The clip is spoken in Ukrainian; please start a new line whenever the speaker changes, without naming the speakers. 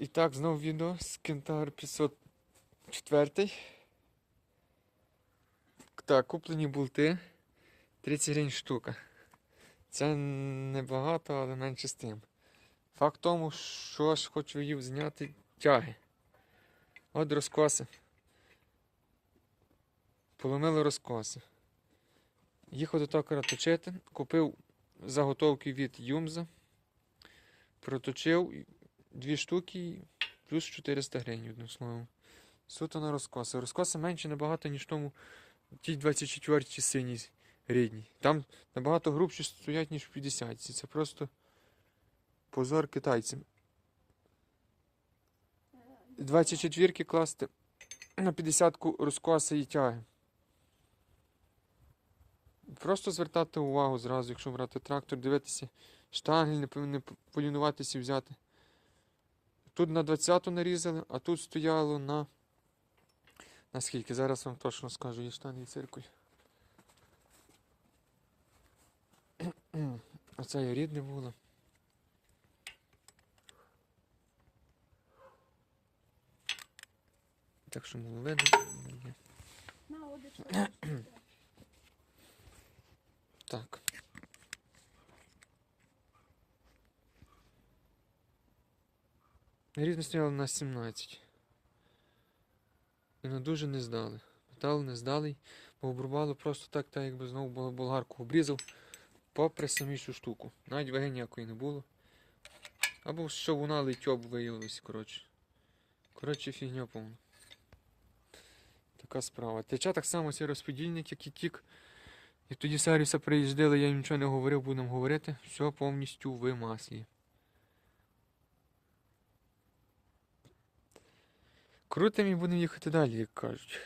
І так, знову відео з Кентавр 504. Так, куплені болти 30 гривень штука. Це небагато, але менше з тим. Факт в тому, що ж хочу їм зняти тяги. От розкоси. Поломили розкоси. Їхав до токара точити, купив заготовки від Юмза, проточив дві штуки плюс 400 гривень, одним словом. Суто на розкоси. Розкоси менше набагато, ніж тому тій 24 синій рідній. Там набагато грубші стоять, ніж в 50. Це просто позор китайцям. 24-ки класти на 50-ку розкоси і тяги. Просто звертати увагу зразу, якщо брати трактор, дивитися, штангель, не полінуватися і взяти. Тут на 20-ту нарізали, а тут стояло на. На скільки? Зараз вам точно скажу, є штангель циркуль. Оце я рідне було. Так що
одич.
Так. Різно стояли на 17. І на дуже не здали. Метал не здалий, бо обрубало просто так, так якби знову болгарку обрізав попри самі цю штуку. Навіть ваги ніякої не було. Або що вона летьоб виявилось, коротше. Коротше, фігня повна. Така справа. Тече так само цей розподільник, як і тік. І тоді сервіса приїздили, я нічого не говорив, будемо говорити. Все повністю в маслі. Крутим і будемо їхати далі, як кажуть.